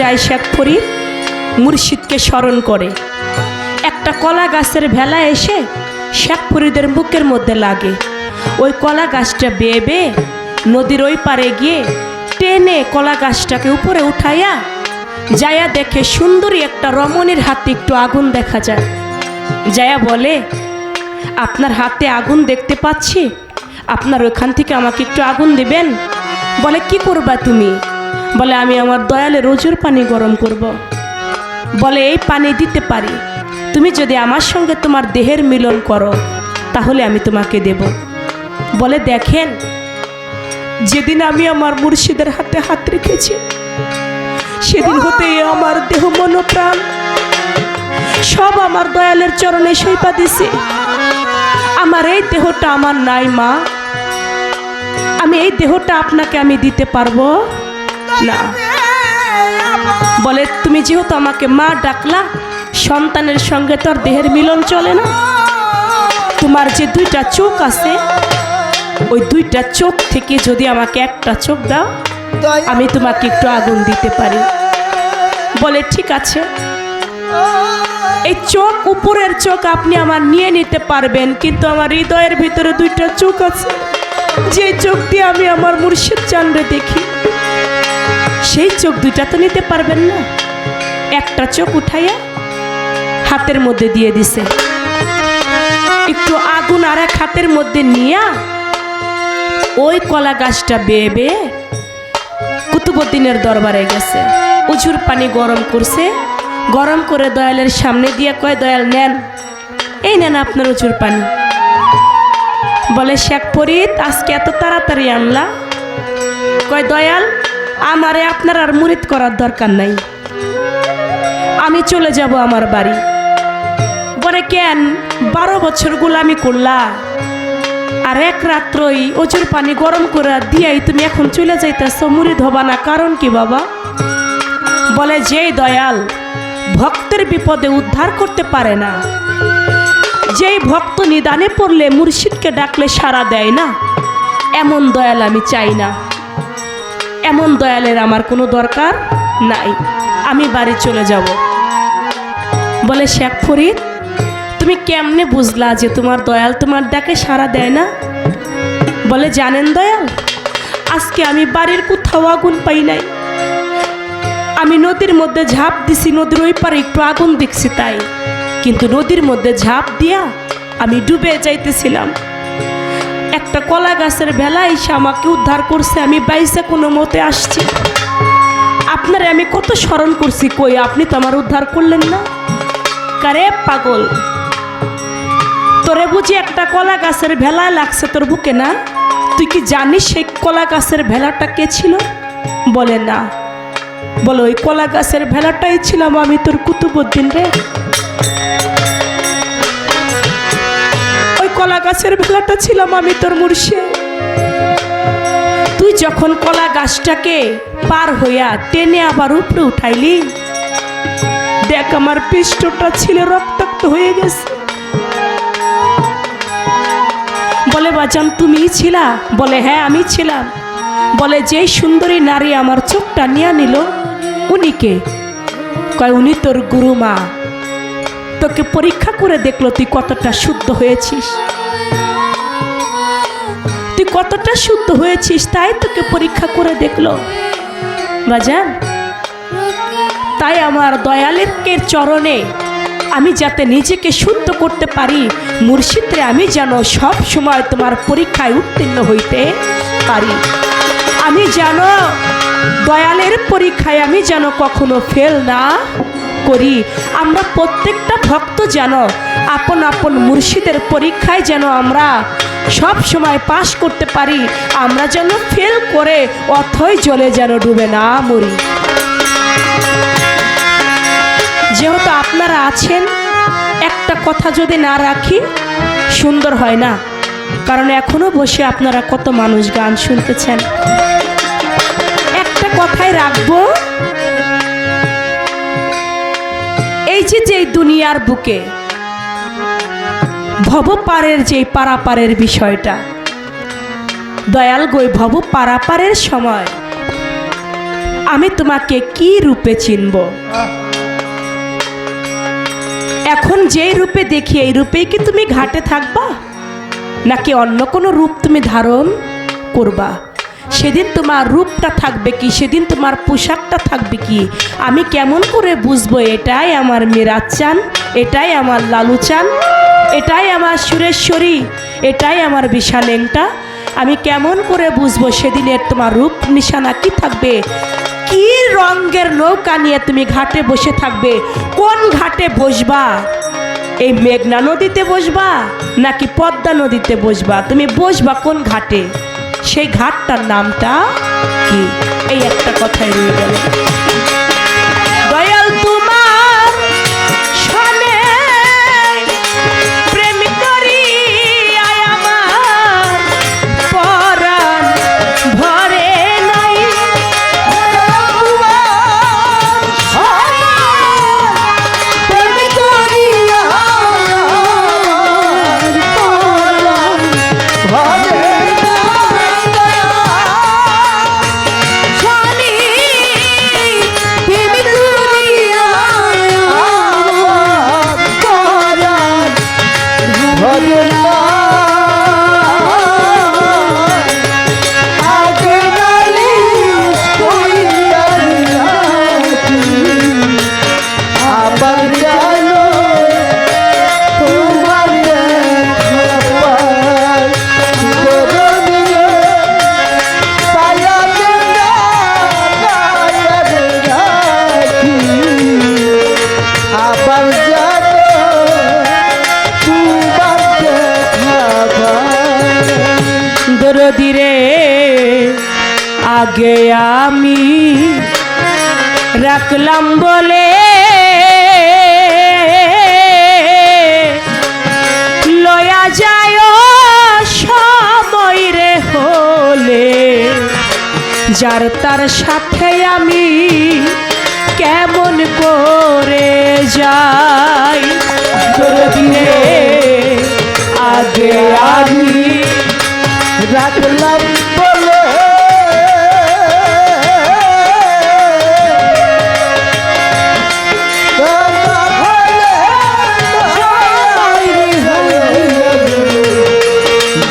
যায় শেখ ফরিদ, মুর্শিদকে স্মরণ করে। একটা কলা গাছের ভেলা এসে শেখ ফরিদের বুকের মধ্যে লাগে। ওই কলা গাছটা বেয়ে বেয়ে নদীর ওই পারে গিয়ে টেনে কলা গাছটাকে উপরে উঠাইয়া যায়া দেখে সুন্দরী একটা রমণীর হাতে একটু আগুন দেখা যায়। যায়া বলে, আপনার হাতে আগুন দেখতে পাচ্ছি। আপনার ওখান থেকে আমাকে একটু আগুন দিবেন? বলে, কি করবা তুমি? বলে, আমি আমার দয়ালে রোজুর পানি গরম করব। বলে, এই পানি দিতে পারি। তুমি যদি আমার সঙ্গে তোমার দেহের মিলন করো, তাহলে আমি তোমাকে দেব। বলে, দেখেন, যেদিন আমি আমার মুর্শিদের হাতে হাত রেখেছি, সেদিন হতে আমার দেহ মনোপ্রাণ। সব আমার দয়ালের চরণে সইপা দিছে। আমার এই দেহটা আমার নাই, মা। আমি এই দেহটা আপনাকে আমি দিতে পারব? না। বলে, তুমি যেহেতু আমাকে মা ডাকলা, সন্তানের সঙ্গে তোর দেহের মিলন চলে না। তোমার যে দুইটা চোখ আছে, ওই দুইটা চোখ থেকে যদি আমাকে একটা চোখ দাও, আমি তোমাকে একটু আগুন দিতে পারি। বলে, ঠিক আছে। এই চোখ, উপরের চোখ আপনি আমার নিয়ে নিতে পারবেন, কিন্তু আমার হৃদয়ের ভিতরে দুইটা চোখ আছে। যে চোখ দিয়ে আমি আমার মুর্শিদ চান্দ্রে দেখি সেই চোখ দুইটা তো নিতে পারবেন না। একটা চোখ উঠাইয়া হাতের মধ্যে দিয়ে দিছে। একটু আগুন আর এক হাতের মধ্যে নিয়া ওই কলা গাছটা বেয়ে বেয়ে কুতুবুদ্দিনের দরবারে গেছে। উজুর পানি গরম করছে। গরম করে দয়ালের সামনে দিয়ে কয়, দয়াল, নেন। এই নেন আপনার উজুর পানি। বলে শেখ ফরিদ, আজকে এত তাড়াতাড়ি আনলা? কয়, দয়াল আমারে আপনার আর মুরিদ করার দরকার নাই। আমি চলে যাব আমার বাড়ি। বলে কেন, বারো বছর গোলামি করলা, আর এক রাত্রই ওজোর পানি গরম করে দিয়াই তুমি এখন চলে যাইতেছ মুড়ি ধোবা না। কারণ কি বাবা? বলে, যেই দয়াল ভক্তের বিপদে উদ্ধার করতে পারে না, যেই ভক্ত নিদানে পড়লে মুর্শিদকে ডাকলে সাড়া দেয় না, এমন দয়াল আমি চাই না। এমন দয়ালের আমার কোনো দরকার নাই। আমি বাড়ি চলে যাব। বলে শেখ ফরিদ, তুমি কেমনে বুঝলা যে তোমার দয়াল তোমার ডাকে সাড়া দেয় না? বলে, জানেন দয়াল, আজকে আমি বাড়ির কোথাও আগুন পাই নাই। আমি নদীর মধ্যে ঝাঁপ দিছি, নদীর ওই পারে একটু আগুন দেখছি তাই। কিন্তু নদীর মধ্যে ঝাঁপ দিয়া আমি ডুবে যাইতেছিলাম। একটা কলা গাছের ভেলা এসে আমাকে উদ্ধার করছে, আমি বাইসে কোনো মতে আসছি। আপনারে আমি কত স্মরণ করছি, কই আপনি তো আমার উদ্ধার করলেন না? কারে পাগল? তোরে বুঝি একটা কলা গাছের ভেলায় লাগছে তোর বুকে না? তুই কি জানিস সেই কলা গাছের ভেলাটা কে ছিল? বলে না। বলো, ওই কলা গাছের ভেলাটাই ছিলাম আমি তোর কুতুবুদ্দিন রে। গাছের ভেলাটা ছিলাম আমি তোর মুর্শিদ। তুই যখন কলা গাছটাকে পার হইয়া টেনে আবার উপরে উঠাইলি, দেখ আমার পৃষ্ঠটা ছিল রক্তাক্ত হয়ে গেছে। বলে, বাজান, তুমিই ছিলা? বলে হ্যাঁ আমি ছিলাম। বলে, যেই সুন্দরী নারী আমার চোখটা নিয়ে নিল, উনি কে? কয়, উনি তোর গুরু মা তোকে পরীক্ষা করে দেখল তুই কতটা শুদ্ধ হয়েছিস। কতটা শুদ্ধ হয়েছিস তাই তোকে পরীক্ষা করে দেখল। বাজান, তাই আমার দয়ালের চরণে আমি যাতে নিজেকে শুদ্ধ করতে পারি মুর্শিদরে আমি যেন সব সময় তোমার পরীক্ষায় উত্তীর্ণ হইতে পারি। আমি যেন দয়ালের পরীক্ষায় আমি যেন কখনো ফেল না করি। আমরা প্রত্যেকটা ভক্ত যেন আপন আপন মুর্শিদের পরীক্ষায় যেন আমরা সব সময় পাশ করতে পারি, আমরা যেন ফেল করে অথই জলে যেন ডুবে না মরি। যেহেতু আপনারা আছেন, একটা কথা যদি না রাখি, সুন্দর হয় না। কারণ এখনও বসে আপনারা কত মানুষ গান শুনতেছেন। একটা কথাই রাখব, এই যে যে দুনিয়ার বুকে ভবপারের যে পারাপারের বিষয়টা। দয়াল গই ভব পারাপারের সময়। আমি তোমাকে কি রূপে চিনব? এখন যেই রূপে দেখি, এই রূপেই কি তুমি ঘাটে থাকবা? নাকি অন্য কোনো রূপ তুমি ধারণ করবা? সেদিন তোমার রূপটা থাকবে কি? সেদিন তোমার পোশাকটা থাকবে কি? আমি কেমন করে বুঝব? এটাই আমার মেরাজ চান এটাই আমার লালু চান এটাই আমার সুরেশ্বরী এটাই আমার বিশালেংটা আমি কেমন করে বুঝব সেদিনের তোমার রূপ নিশানা কি থাকবে? কি রঙের নৌকা নিয়ে তুমি ঘাটে বসে থাকবে? কোন ঘাটে বসবা? এই মেঘনা নদীতে বসবা নাকি পদ্মা নদীতে বসবা? তুমি বসবা কোন ঘাটে? সেই ঘাটটার নামটা কি? এই একটা কথাই রয়ে গেল। ডাকলাম বলে, লয়া যায় সময় রে হলে, যার তার সাথে আমি কেমন করে যাই? আগে আমি রাখলাম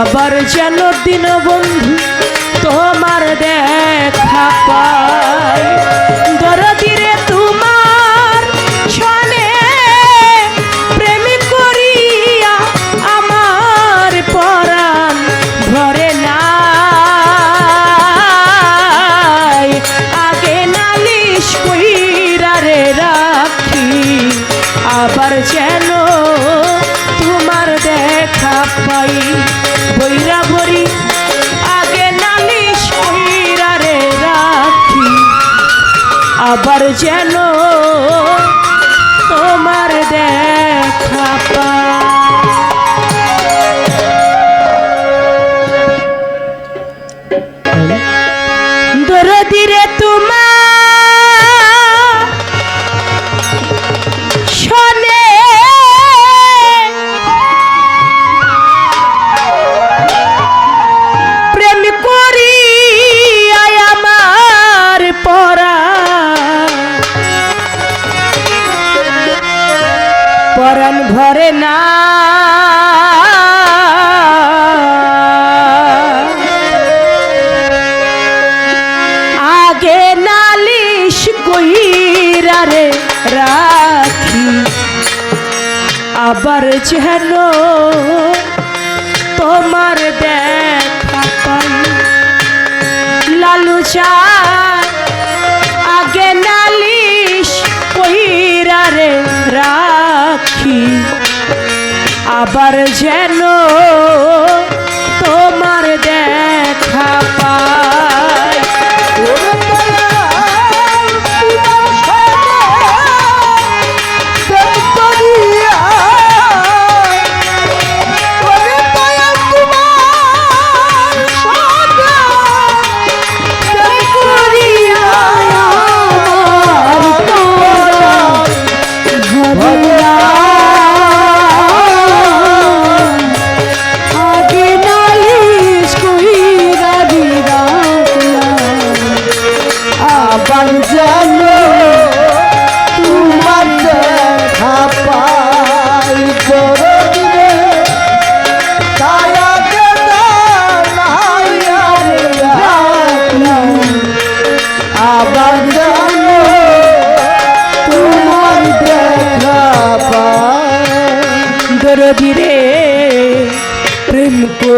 আবার যেন দিন বন্ধু তোমার দেখা পাই। আবার যেন তোমার দেখা পা দরদিরে ভরে না। আগে নালিশ কইরা রাখি আবার যেন তোমার দেখা পাই। লালু চায় আবার যেন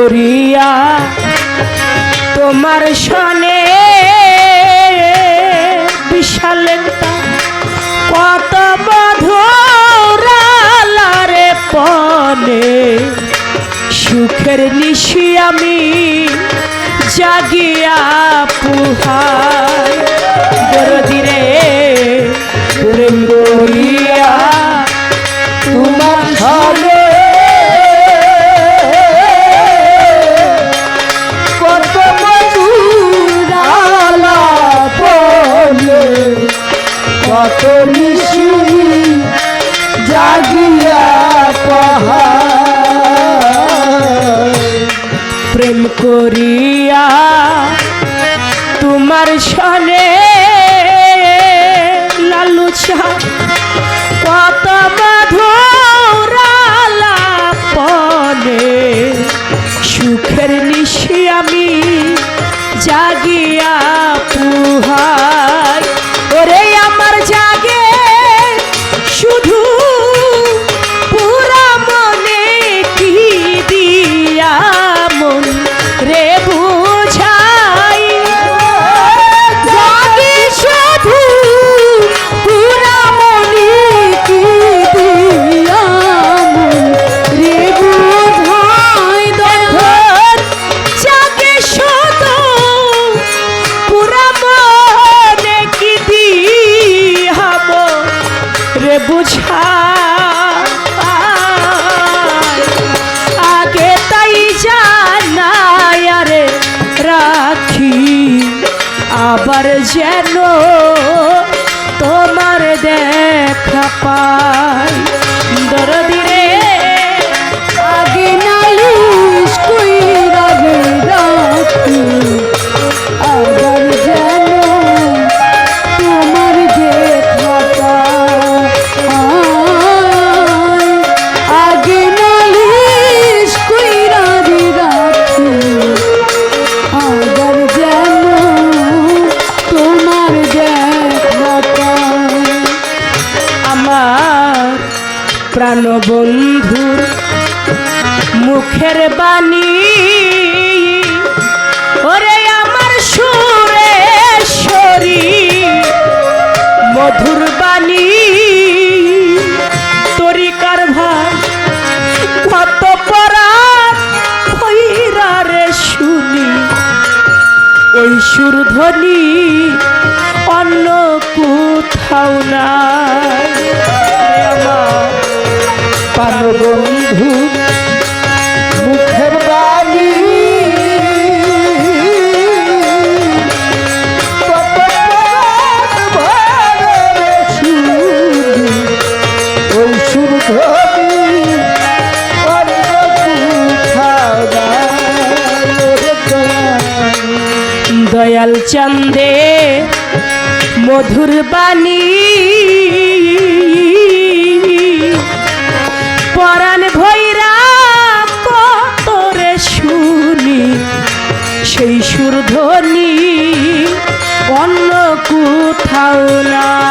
করিয়া তোমার সনে বিশাল কত মধুরালারে পনে। সুখের নিশি আমি জাগিয়া পুহাই নিশি জাগিয়া পাহা প্রেম করিয়া তোমার সনে লালুচা কত মধুরালা পনে সুখের নিশি আমি জাগিয়া পুহা আবার যেন তোমার দেখা পাই। বন্ধুর মুখের বাণী। ওরে আমার সুরেশ্বরী মধুর বাণী। তরিকার ভাই কত পরাণ হইরা রে শুনি। ওই সুরধ্বনি অন্য কোথাও নাই প্রাণবন্ধু মুখের শুনি, ওই ওরে দয়াল। দয়াল চন্দে মধুর বাণী মাওলা